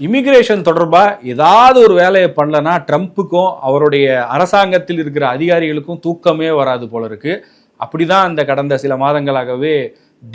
Immigration தொடர்பாக ஏதாவது ஒரு வேலையை பண்ணலனா ட்ரம்ப்புக்கும் அவருடைய அரசாங்கத்தில் இருக்கிற அதிகாரிகளுக்கும் தூக்கமே வராது போல இருக்கு. அப்படிதான் அந்த கடந்த சில மாதங்களாகவே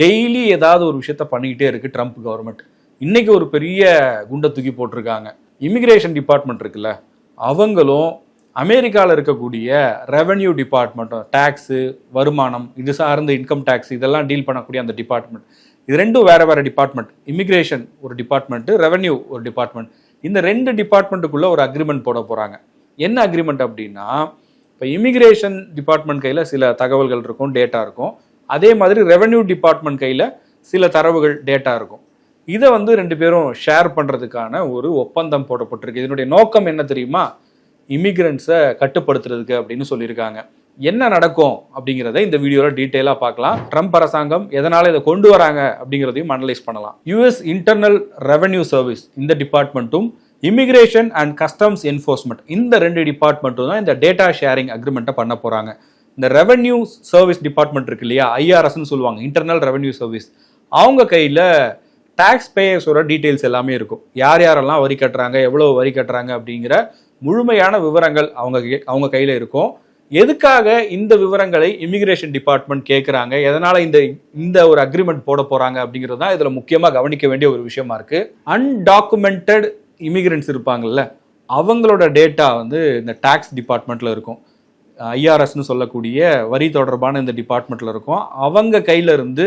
டெய்லி ஏதாவது ஒரு விஷயத்த பண்ணிக்கிட்டே இருக்கு ட்ரம்ப் கவர்மெண்ட் இன்னைக்கு ஒரு பெரிய குண்டை தூக்கி போட்டிருக்காங்க. இமிகிரேஷன் டிபார்ட்மெண்ட் இருக்குல்ல அவங்களும் அமெரிக்காவில் இருக்கக்கூடிய ரெவென்யூ டிபார்ட்மெண்ட்டும் டேக்ஸு வருமானம் இது சார்ந்த இன்கம் டேக்ஸ் இதெல்லாம் டீல் பண்ணக்கூடிய அந்த டிபார்ட்மெண்ட் இது ரெண்டும் வேற வேற டிபார்ட்மெண்ட் இமிகிரேஷன் ஒரு டிபார்ட்மெண்ட்டு ரெவன்யூ ஒரு டிபார்ட்மெண்ட் இந்த ரெண்டு டிபார்ட்மெண்ட்டுக்குள்ள ஒரு அக்ரிமெண்ட் போட போறாங்க. என்ன அக்ரிமெண்ட் அப்படின்னா இப்போ இமிகிரேஷன் டிபார்ட்மெண்ட் கையில் சில தகவல்கள் இருக்கும் டேட்டா இருக்கும். அதே மாதிரி ரெவென்யூ டிபார்ட்மெண்ட் கையில் சில தரவுகள் டேட்டா இருக்கும். இதை வந்து ரெண்டு பேரும் ஷேர் பண்ணுறதுக்கான ஒரு ஒப்பந்தம் போடப்பட்டிருக்கு. இதனுடைய நோக்கம் என்ன தெரியுமா? இமிகிரண்ட்ஸை கட்டுப்படுத்துறதுக்கு அப்படின்னு சொல்லியிருக்காங்க. என்ன நடக்கும் அப்படிங்கிறத இந்த வீடியோவில் டீட்டெயிலாக பார்க்கலாம். ட்ரம்ப் அரசாங்கம் எதனால் இதை கொண்டு வராங்க அப்படிங்கிறதையும் அனலைஸ் பண்ணலாம். யூஎஸ் இன்டர்னல் ரெவன்யூ சர்வீஸ் இந்த டிபார்ட்மெண்ட்டும் இமிகிரேஷன் அண்ட் கஸ்டம்ஸ் என்ஃபோர்ஸ்மெண்ட் இந்த ரெண்டு டிபார்ட்மெண்ட்டும் தான் இந்த டேட்டா ஷேரிங் அக்ரிமெண்ட்டை பண்ண போகிறாங்க இந்த ரெவன்யூ சர்வீஸ் டிபார்ட்மெண்ட் இருக்கு இல்லையா? ஐஆர்எஸ்ன்னு சொல்லுவாங்க இன்டர்னல் ரெவன்யூ சர்வீஸ் அவங்க கையில் டேக்ஸ் பேயர்ஸோட டீட்டெயில்ஸ் எல்லாமே இருக்கும். யார் யாரெல்லாம் வரி கட்டுறாங்க எவ்வளோ வரி கட்டுறாங்க அப்படிங்கிற முழுமையான விவரங்கள் அவங்க கை- அவங்க கையில் இருக்கும். எதுக்காக இந்த விவரங்களை இமிகிரேஷன் டிபார்ட்மெண்ட் கேட்குறாங்க எதனால இந்த இந்த ஒரு அக்ரிமெண்ட் போட போறாங்க அப்படிங்கிறது தான் இதில் முக்கியமாக கவனிக்க வேண்டிய ஒரு விஷயமா இருக்கு. அன்டாக்குமெண்டட் இமிகிரண்ட்ஸ் இருப்பாங்கல்ல அவங்களோட டேட்டா வந்து இந்த டேக்ஸ் டிபார்ட்மெண்ட்டில் இருக்கும். ஐஆர்எஸ்னு சொல்லக்கூடிய வரி தொடர்பான இந்த டிபார்ட்மெண்ட்டில் இருக்கும். அவங்க கையிலிருந்து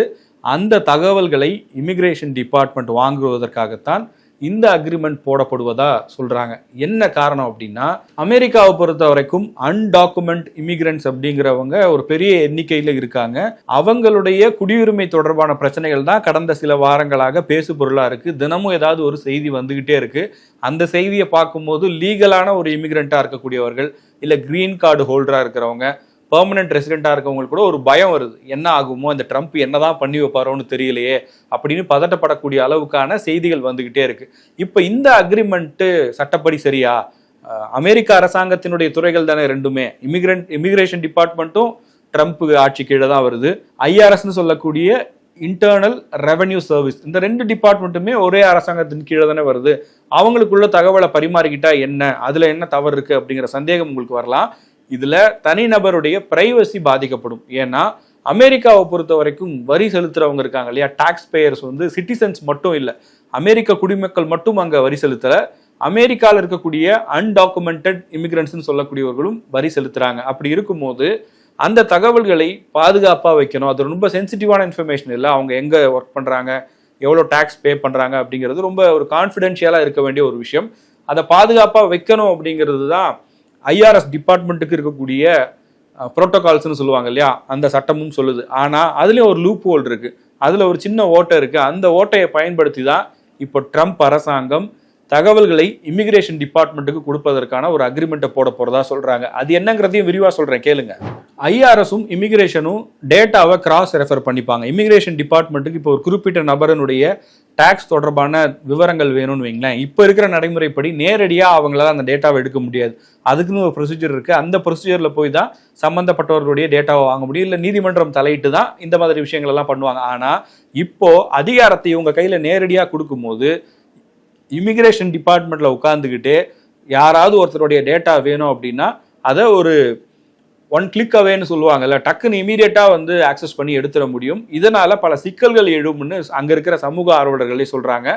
அந்த தகவல்களை இமிகிரேஷன் டிபார்ட்மெண்ட் வாங்குவதற்காகத்தான் இந்த அக்ரிமெண்ட் போடப்படுவதா சொல்றாங்க. என்ன காரணம் அப்படின்னா அமெரிக்காவை பொறுத்த வரைக்கும் அன்டாக்குமெண்ட் இமிகிரன்ஸ் அப்படிங்கிறவங்க ஒரு பெரிய எண்ணிக்கையில இருக்காங்க. அவங்களுடைய குடியுரிமை தொடர்பான பிரச்சனைகள் தான் கடந்த சில வாரங்களாக பேசு பொருளா இருக்கு. தினமும் ஏதாவது ஒரு செய்தி வந்துகிட்டே இருக்கு. அந்த செய்தியை பார்க்கும்போது லீகலான ஒரு இமிகிரண்டா இருக்கக்கூடியவர்கள் இல்ல கிரீன் கார்டு ஹோல்டரா இருக்கிறவங்க பெர்மனன்ட் ரெசிடென்ட்டாக இருக்கவங்களுக்கு கூட ஒரு பயம் வருது. என்ன ஆகுமோ இந்த ட்ரம்ப் என்னதான் பண்ணி வைப்பாரோன்னு தெரியலையே அப்படின்னு பதட்டப்படக்கூடிய அளவுக்கான செய்திகள் வந்துக்கிட்டே இருக்கு. இப்போ இந்த அக்ரிமெண்ட்டு சட்டப்படி சரியா? அமெரிக்க அரசாங்கத்தினுடைய துறைகள் தானே ரெண்டுமே. இமிகிரண்ட் இமிகிரேஷன் டிபார்ட்மெண்ட்டும் ட்ரம்ப் ஆட்சி கீழே தான் வருது. ஐஆர்எஸ்னு சொல்லக்கூடிய இன்டர்னல் ரெவன்யூ சர்வீஸ் இந்த ரெண்டு டிபார்ட்மெண்ட்டுமே ஒரே அரசாங்கத்தின் கீழே தானே வருது. அவங்களுக்குள்ள தகவலை பரிமாறிக்கிட்டா என்ன? அதில் என்ன தவறு இருக்குது அப்படிங்கிற சந்தேகம் உங்களுக்கு வரலாம். இதில் தனிநபருடைய பிரைவசி பாதிக்கப்படும். ஏன்னா அமெரிக்காவை பொறுத்த வரைக்கும் வரி செலுத்துறவங்க இருக்காங்க இல்லையா? டாக்ஸ் பேயர்ஸ் வந்து சிட்டிசன்ஸ் மட்டும் இல்லை. அமெரிக்க குடிமக்கள் மட்டும் அங்கே வரி செலுத்தலை. அமெரிக்காவில் இருக்கக்கூடிய அன்டாக்குமெண்டட் இமிக்ரன்ஸ்னு சொல்லக்கூடியவர்களும் வரி செலுத்துறாங்க. அப்படி இருக்கும்போது அந்த தகவல்களை பாதுகாப்பாக வைக்கணும். அது ரொம்ப சென்சிட்டிவான இன்ஃபர்மேஷன் இல்லை. அவங்க எங்கே ஒர்க் பண்ணுறாங்க எவ்வளோ டேக்ஸ் பே பண்ணுறாங்க அப்படிங்கிறது ரொம்ப ஒரு கான்ஃபிடென்ஷியலாக இருக்க வேண்டிய ஒரு விஷயம். அதை பாதுகாப்பாக வைக்கணும் அப்படிங்கிறது தான் ஐஆர்எஸ் டிபார்ட்மெண்ட்டுக்கு இருக்கக்கூடிய ப்ரோட்டோகால்ஸ்னு சொல்லுவாங்க இல்லையா? அந்த சட்டமும் சொல்லுது. ஆனால் அதுலேயும் ஒரு லூப் ஹோல் இருக்குது அதில் ஒரு சின்ன ஓட்டை இருக்குது அந்த ஓட்டையை பயன்படுத்தி தான் இப்போ ட்ரம்ப் அரசாங்கம் தகவல்களை இமிகிரேஷன் டிபார்ட்மெண்ட்டுக்கு கொடுப்பதற்கான ஒரு அக்ரிமெண்ட்டை போட போகிறதா சொல்கிறாங்க அது என்னங்கிறதையும் விரிவாக சொல்கிறேன் கேளுங்க. ஐஆர்எஸும் இமிகிரேஷனும் டேட்டாவை கிராஸ் ரெஃபர் பண்ணிப்பாங்க. இமிகிரேஷன் டிபார்ட்மெண்ட்டுக்கு இப்போ ஒரு குறிப்பிட்ட நபரனுடைய டேக்ஸ் தொடர்பான விவரங்கள் வேணும்னு வைங்களேன். இப்போ இருக்கிற நடைமுறைப்படி நேரடியாக அவங்களால அந்த டேட்டாவை எடுக்க முடியாது. அதுக்குன்னு ஒரு ப்ரொசீஜர் இருக்குது அந்த ப்ரொசீஜரில் போய் தான் சம்மந்தப்பட்டவர்களுடைய டேட்டாவை வாங்க முடியும். இல்லை நீதிமன்றம் தலையிட்டு தான் இந்த மாதிரி விஷயங்கள் எல்லாம் பண்ணுவாங்க. ஆனால் இப்போ அதிகாரத்தை இவங்க கையில் நேரடியாக கொடுக்கும்போது இமிகிரேஷன் டிபார்ட்மெண்ட்டில் உட்காந்துக்கிட்டு யாராவது ஒருத்தருடைய டேட்டா வேணும் அப்படின்னா அதை ஒரு ஒன் கிளிக் அவேன்னு சொல்லுவாங்கல்ல டக்குன்னு இமீடியட்டாக வந்து ஆக்சஸ் பண்ணி எடுத்துட முடியும். இதனால பல சிக்கல்கள் எழும்னு அங்கே இருக்கிற சமூக ஆர்வலர்களே சொல்கிறாங்க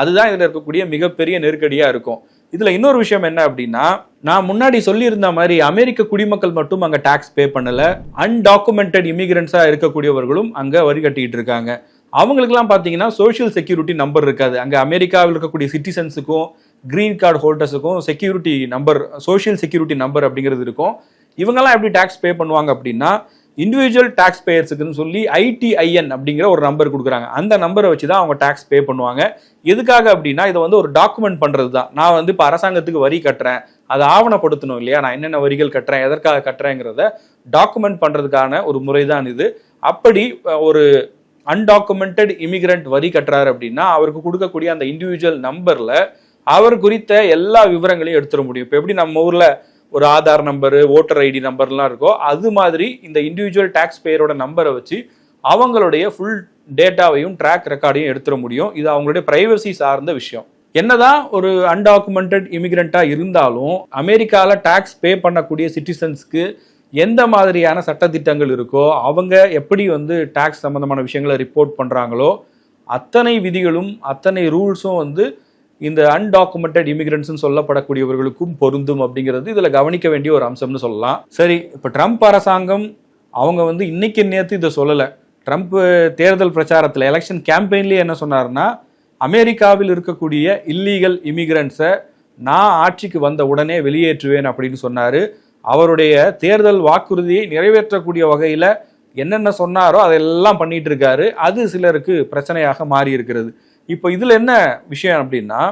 அதுதான் இதில் இருக்கக்கூடிய மிகப்பெரிய நெருக்கடியாக இருக்கும். இதில் இன்னொரு விஷயம் என்ன அப்படின்னா நான் முன்னாடி சொல்லியிருந்த மாதிரி அமெரிக்க குடிமக்கள் மட்டும் அங்கே டாக்ஸ் பே பண்ணலை. அன்டாக்குமெண்டட் இமிகிரண்ட்ஸாக இருக்கக்கூடியவர்களும் அங்கே வரி கட்டிக்கிட்டு இருக்காங்க. அவங்களுக்குலாம் பார்த்தீங்கன்னா சோஷியல் செக்யூரிட்டி நம்பர் இருக்காது. அங்கே அமெரிக்காவில் இருக்கக்கூடிய சிட்டிசன்ஸுக்கும் green card ஹோல்டர்ஸுக்கும் security number social security number அப்படிங்கிறது இருக்கும். இவங்கெல்லாம் எப்படி டேக்ஸ் பே பண்ணுவாங்க அப்படின்னா இண்டிவிஜுவல் டேக்ஸ் பேயர்ஸுக்குன்னு சொல்லி ஐடிஐஎன் அப்படிங்கிற ஒரு நம்பர் கொடுக்குறாங்க. அந்த நம்பரை வச்சு தான் அவங்க டேக்ஸ் பே பண்ணுவாங்க. எதுக்காக அப்படின்னா இதை வந்து ஒரு டாக்குமெண்ட் பண்ணுறது தான் நான் வந்து இப்போ அரசாங்கத்துக்கு வரி கட்டுறேன். அதை ஆவணப்படுத்தணும் இல்லையா? நான் என்னென்ன வரிகள் கட்டுறேன்? எதற்காக கட்டுறேங்கிறத டாக்குமெண்ட் பண்ணுறதுக்கான ஒரு முறை தான் இது. அப்படி ஒரு அன்டாக்குமெண்டட் இமிகிரண்ட் வரி கட்டுறாரு அப்படின்னா அவருக்கு கொடுக்கக்கூடிய அந்த இண்டிவிஜுவல் நம்பரில் அவர் குறித்த எல்லா விவரங்களையும் எடுத்துட முடியும். இப்போ எப்படி நம்ம ஊரில் ஒரு ஆதார் நம்பரு ஓட்டர் ஐடி நம்பர்லாம் இருக்கோ அது மாதிரி இந்த இண்டிவிஜுவல் டேக்ஸ் பேயரோட நம்பரை வச்சு அவங்களுடைய ஃபுல் டேட்டாவையும் ட்ராக் ரெக்கார்டையும் எடுத்துட முடியும். இது அவங்களுடைய பிரைவசி சார்ந்த விஷயம். என்னதான் ஒரு அன்டாக்குமெண்டட் இமிகிரண்டா இருந்தாலும் அமெரிக்காவில் டேக்ஸ் பே பண்ணக்கூடிய சிட்டிசன்ஸ்க்கு எந்த மாதிரியான சட்டத்திட்டங்கள் இருக்கோ அவங்க எப்படி வந்து டேக்ஸ் சம்மந்தமான விஷயங்களை ரிப்போர்ட் பண்ணுறாங்களோ அத்தனை விதிகளும் அத்தனை ரூல்ஸும் வந்து இந்த அன்டாக்குமெண்டட் இமிகிரன்ஸ் சொல்லப்படக்கூடியவர்களுக்கும் பொருந்தும் அப்படிங்கிறது இதில் கவனிக்க வேண்டிய ஒரு அம்சம்னு சொல்லலாம். சரி இப்போ ட்ரம்ப் அரசாங்கம் அவங்க வந்து இன்னைக்கு நேற்று இதை சொல்லலை. ட்ரம்ப் தேர்தல் பிரச்சாரத்தில் எலெக்ஷன் கேம்பெயின்லேயே என்ன சொன்னாருன்னா அமெரிக்காவில் இருக்கக்கூடிய இல்லீகல் இமிகிரண்ட்ஸை நான் ஆட்சிக்கு வந்த உடனே வெளியேற்றுவேன் அப்படின்னு சொன்னார். அவருடைய தேர்தல் வாக்குறுதியை நிறைவேற்றக்கூடிய வகையில் என்னென்ன சொன்னாரோ அதெல்லாம் பண்ணிட்டு இருக்காரு. அது சிலருக்கு பிரச்சனையாக மாறி இருக்கிறது இப்போ இதில் என்ன விஷயம் அப்படின்னா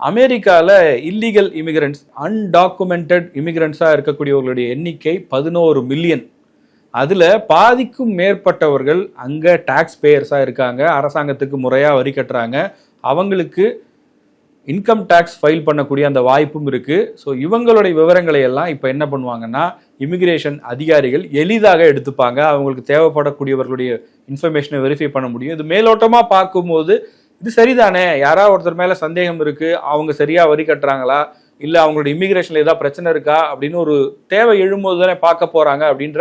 அமெரிக்காவில் இல்லீகல் இமிகிரண்ட்ஸ் அன்டாக்குமெண்டட் இமிகிரண்ட்ஸாக இருக்கக்கூடியவர்களுடைய எண்ணிக்கை பதினோரு மில்லியன் அதில் பாதிக்கும் மேற்பட்டவர்கள் அங்கே டாக்ஸ் பேயர்ஸாக இருக்காங்க அரசாங்கத்துக்கு முறையாக வரி கட்டுறாங்க. அவங்களுக்கு இன்கம் டேக்ஸ் ஃபைல் பண்ணக்கூடிய அந்த வாய்ப்பும் இருக்குது ஸோ இவங்களுடைய விவரங்களை எல்லாம் இப்போ என்ன பண்ணுவாங்கன்னா இமிகிரேஷன் அதிகாரிகள் எளிதாக எடுத்துப்பாங்க. அவங்களுக்கு தேவைப்படக்கூடியவர்களுடைய இன்ஃபர்மேஷனை வெரிஃபை பண்ண முடியும். இது மேலோட்டமாக பார்க்கும்போது இது சரிதானே? யாராவது ஒருத்தர் மேலே சந்தேகம் இருக்குது அவங்க சரியாக வரி கட்டுறாங்களா? இல்லை அவங்களோட இமிகிரேஷன்ல ஏதாவது பிரச்சனை இருக்கா? அப்படின்னு ஒரு தேவை எழும்போது தானே பார்க்க போகிறாங்க அப்படின்ற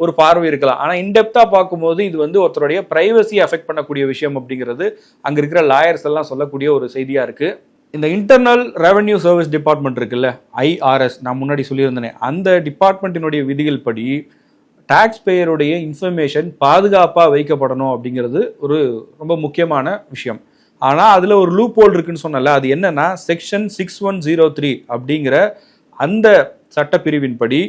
ஒரு பார்வை இருக்கலாம். ஆனால் இன்டெப்த்தாக பார்க்கும்போது இது வந்து ஒருத்தருடைய ப்ரைவசி அஃபெக்ட் பண்ணக்கூடிய விஷயம் அப்படிங்கிறது அங்கே இருக்கிற லாயர்ஸ் எல்லாம் சொல்லக்கூடிய ஒரு செய்தியாக இருக்குது இந்த இன்டர்னல் ரெவென்யூ சர்வீஸ் டிபார்ட்மெண்ட் இருக்குல்ல ஐஆர்எஸ் நான் முன்னாடி சொல்லியிருந்தேனே அந்த டிபார்ட்மெண்ட்டினுடைய விதிகள் படி டாக்ஸ் பேயருடைய இன்ஃபர்மேஷன் பாதுகாப்பாக வைக்கப்படணும் அப்படிங்கிறது ஒரு ரொம்ப முக்கியமான விஷயம். ஆனால் அதில் ஒரு லூப் ஹோல் இருக்குன்னு சொன்னல அது என்னன்னா section six one zero three அப்படிங்கிற அந்த சட்டப்பிரிவின்படி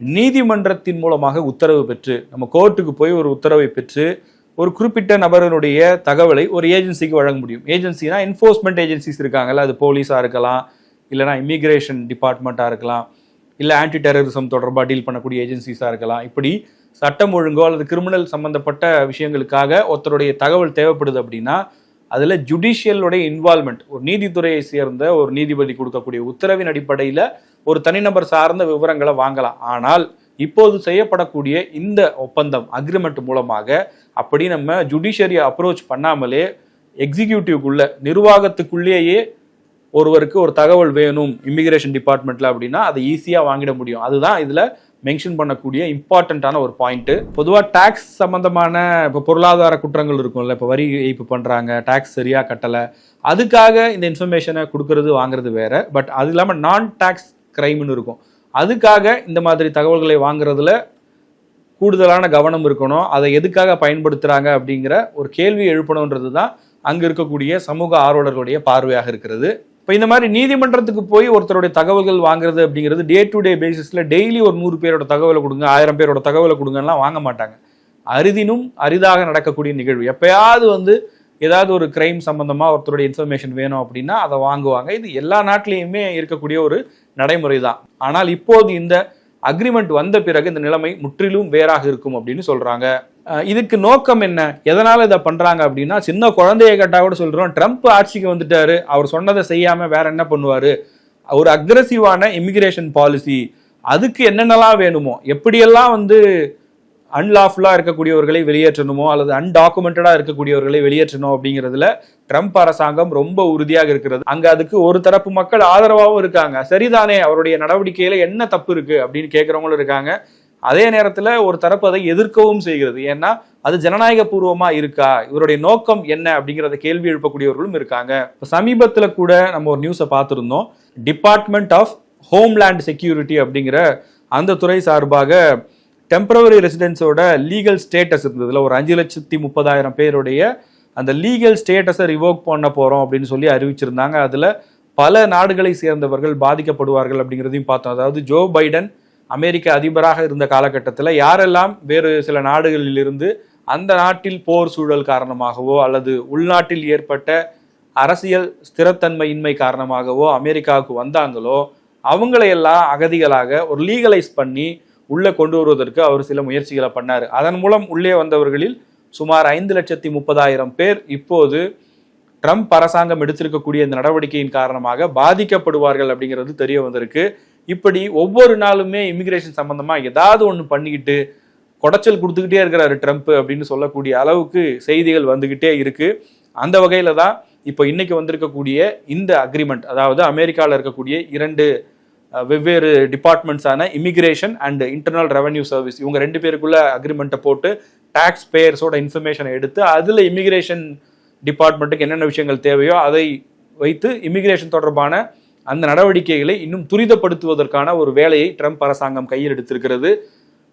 நீதிமன்றத்தின் மூலமாக உத்தரவு பெற்று நம்ம கோர்ட்டுக்கு போய் ஒரு உத்தரவை பெற்று ஒரு குறிப்பிட்ட நபருடைய தகவலை ஒரு ஏஜென்சிக்கு வழங்க முடியும். ஏஜென்சினா என்ஃபோர்ஸ்மெண்ட் ஏஜென்சிஸ் இருக்காங்கல்ல அது போலீஸாக இருக்கலாம் இல்லைனா இமிகிரேஷன் டிபார்ட்மெண்ட்டாக இருக்கலாம் இல்லை ஆன்டி டெரரிசம் தொடர்பாக டீல் பண்ணக்கூடிய ஏஜென்சிஸாக இருக்கலாம். இப்படி சட்டம் ஒழுங்கோ அல்லது கிரிமினல் சம்பந்தப்பட்ட விஷயங்களுக்காக ஒருத்தருடைய தகவல் தேவைப்படுது அப்படின்னா அதில் ஜுடிஷியலுடைய இன்வால்மெண்ட் ஒரு நீதித்துறையை சேர்ந்த ஒரு நீதிபதி கொடுக்கக்கூடிய உத்தரவின் அடிப்படையில் ஒரு தனிநபர் சார்ந்த விவரங்களை வாங்கலாம். ஆனால் இப்போது செய்யப்படக்கூடிய இந்த ஒப்பந்தம் அக்ரிமெண்ட் மூலமாக அப்படி நம்ம ஜுடிஷியரியை அப்ரோச் பண்ணாமலே எக்ஸிக்யூட்டிவ்க்குள்ள நிர்வாகத்துக்குள்ளேயே ஒருவருக்கு ஒரு தகவல் வேணும் இமிகிரேஷன் டிபார்ட்மெண்ட்ல அப்படின்னா அதை ஈஸியாக வாங்கிட முடியும். அதுதான் இதில் மென்ஷன் பண்ணக்கூடிய இம்பார்ட்டண்ட்டான ஒரு பாயிண்ட்டு பொதுவாக டேக்ஸ் சம்மந்தமான இப்போ பொருளாதார குற்றங்கள் இருக்கும்ல இப்போ வரி ஏய்ப்பு பண்ணுறாங்க டேக்ஸ் சரியாக கட்டலை. அதுக்காக இந்த இன்ஃபர்மேஷனை கொடுக்கறது வாங்குறது வேறு. பட் அது இல்லாமல் நான் டேக்ஸ் கிரைம்னு இருக்கும். அதுக்காக இந்த மாதிரி தகவல்களை வாங்குறதுல கூடுதலான கவனம் இருக்கணும். அதை எதுக்காக பயன்படுத்துகிறாங்க அப்படிங்கிற ஒரு கேள்வி எழுப்பணுன்றது தான் அங்கே இருக்கக்கூடிய சமூக ஆர்வலர்களுடைய பார்வையாக இருக்கிறது. இப்போ இந்த மாதிரி நீதிமன்றத்துக்கு போய் ஒருத்தருடைய தகவல்கள் வாங்குறது அப்படிங்கிறது டே டு டே பேசிஸில் டெய்லி ஒரு நூறு பேரோட தகவலை கொடுங்க ஆயிரம் பேரோட தகவலை கொடுங்கலாம் வாங்க மாட்டாங்க. அரிதினும் அரிதாக நடக்கக்கூடிய நிகழ்வு. எப்பயாவது வந்து ஏதாவது ஒரு கிரைம் சம்பந்தமாக ஒருத்தருடைய இன்ஃபர்மேஷன் வேணும் அப்படின்னா அதை வாங்குவாங்க. இது எல்லா நாட்டிலையுமே இருக்கக்கூடிய ஒரு நடைமுறை தான் ஆனால் இப்போது இந்த அக்ரிமெண்ட் வந்த பிறகு இந்த நிலைமை முற்றிலும் வேறாக இருக்கும் அப்படின்னு சொல்றாங்க. இதுக்கு நோக்கம் என்ன? எதனால இதை பண்றாங்க அப்படின்னா சின்ன குழந்தைய கேட்டா கூட சொல்றோம் ட்ரம்ப் ஆட்சிக்கு வந்துட்டாரு அவர் சொன்னதை செய்யாம வேற என்ன பண்ணுவாரு? ஒரு அக்ரஸிவான இமிகிரேஷன் பாலிசி அதுக்கு என்னென்னலாம் வேணுமோ? எப்படியெல்லாம் வந்து அன்லாஃபுல்லாக இருக்கக்கூடியவர்களை வெளியேற்றணுமோ அல்லது அன்டாக்குமெண்டடாக இருக்கக்கூடியவர்களை வெளியேற்றணும் அப்படிங்கிறதுல ட்ரம்ப் அரசாங்கம் ரொம்ப உறுதியாக இருக்கிறது. அங்கே அதுக்கு ஒரு தரப்பு மக்கள் ஆதரவாகவும் இருக்காங்க. சரிதானே அவருடைய நடவடிக்கையில் என்ன தப்பு இருக்குது அப்படின்னு கேட்குறவங்களும் இருக்காங்க. அதே நேரத்தில் ஒரு தரப்பு அதை எதிர்க்கவும் செய்கிறது. ஏன்னா அது ஜனநாயக பூர்வமாக இருக்கா? இவருடைய நோக்கம் என்ன? அப்படிங்கிறத கேள்வி எழுப்பக்கூடியவர்களும் இருக்காங்க. இப்போ சமீபத்தில் கூட நம்ம ஒரு நியூஸை பார்த்துருந்தோம். டிபார்ட்மெண்ட் ஆஃப் ஹோம்லேண்ட் செக்யூரிட்டி அப்படிங்கிற அந்த துறை சார்பாக டெம்பரவரி ரெசிடென்ஸோட லீகல் ஸ்டேட்டஸ் இருந்ததுல ஒரு அஞ்சு லட்சத்தி முப்பதாயிரம் பேருடைய அந்த லீகல் ஸ்டேட்டஸை ரிவோக் பண்ண போகிறோம் அப்படின்னு சொல்லி அறிவிச்சிருந்தாங்க. அதில் பல நாடுகளை சேர்ந்தவர்கள் பாதிக்கப்படுவார்கள் அப்படிங்கிறதையும் பார்த்தோம். அதாவது ஜோ பைடன் அமெரிக்க அதிபராக இருந்த காலகட்டத்தில் யாரெல்லாம் வேறு சில நாடுகளிலிருந்து அந்த நாட்டில் போர் சூழல் காரணமாகவோ அல்லது உள்நாட்டில் ஏற்பட்ட அரசியல் ஸ்திரத்தன்மையின்மை காரணமாகவோ அமெரிக்காவுக்கு வந்தாங்களோ அவங்களையெல்லாம் அகதிகளாக ஒரு லீகலைஸ் பண்ணி உள்ளே கொண்டு வருவதற்கு அவர் சில முயற்சிகளை பண்ணார். அதன் மூலம் உள்ளே வந்தவர்களில் சுமார் ஐந்து லட்சத்தி முப்பதாயிரம் பேர் இப்போது ட்ரம்ப் அரசாங்கம் எடுத்திருக்கக்கூடிய இந்த நடவடிக்கையின் காரணமாக பாதிக்கப்படுவார்கள் அப்படிங்கிறது தெரிய வந்திருக்கு. இப்படி ஒவ்வொரு நாளுமே இமிகிரேஷன் சம்பந்தமாக ஏதாவது ஒன்று பண்ணிக்கிட்டு குடைச்சல் கொடுத்துக்கிட்டே இருக்கிறாரு ட்ரம்ப் அப்படின்னு சொல்லக்கூடிய அளவுக்கு செய்திகள் வந்துக்கிட்டே இருக்குது அந்த வகையில் தான் இப்போ இன்னைக்கு வந்திருக்கக்கூடிய இந்த அக்ரிமெண்ட் அதாவது அமெரிக்காவில் இருக்கக்கூடிய இரண்டு வெவ்வேறு டிபார்ட்மெண்ட்ஸான immigration and internal revenue service இவங்க ரெண்டு பேருக்குள்ள அக்ரிமெண்ட்டை போட்டு டேக்ஸ் பேயர்ஸோட இன்ஃபர்மேஷனை எடுத்து அதில் இமிகிரேஷன் டிபார்ட்மெண்ட்டுக்கு என்னென்ன விஷயங்கள் தேவையோ அதை வைத்து இமிகிரேஷன் தொடர்பான அந்த நடவடிக்கைகளை இன்னும் துரிதப்படுத்துவதற்கான ஒரு வேலையை ட்ரம்ப் அரசாங்கம் கையில் எடுத்திருக்கிறது.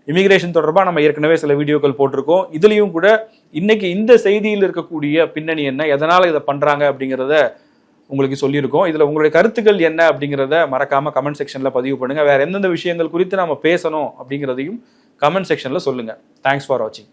இமிகிரேஷன் தொடர்பாக நம்ம ஏற்கனவே சில வீடியோக்கள் போட்டிருக்கோம். இதுலேயும் கூட இன்னைக்கு இந்த செய்தியில் இருக்கக்கூடிய பின்னணி என்ன? எதனால் இதை பண்ணுறாங்க அப்படிங்கிறத உங்களுக்கு சொல்லியிருக்கோம். இதில் உங்களுடைய கருத்துக்கள் என்ன அப்படிங்கிறத மறக்காம கமெண்ட் செக்ஷனில் பதிவு பண்ணுங்க. வேற எந்தெந்த விஷயங்கள் குறித்து நம்ம பேசணும் அப்படிங்கிறதையும் கமெண்ட் செக்ஷனில் சொல்லுங்க. தேங்க்ஸ் ஃபார் வாட்சிங்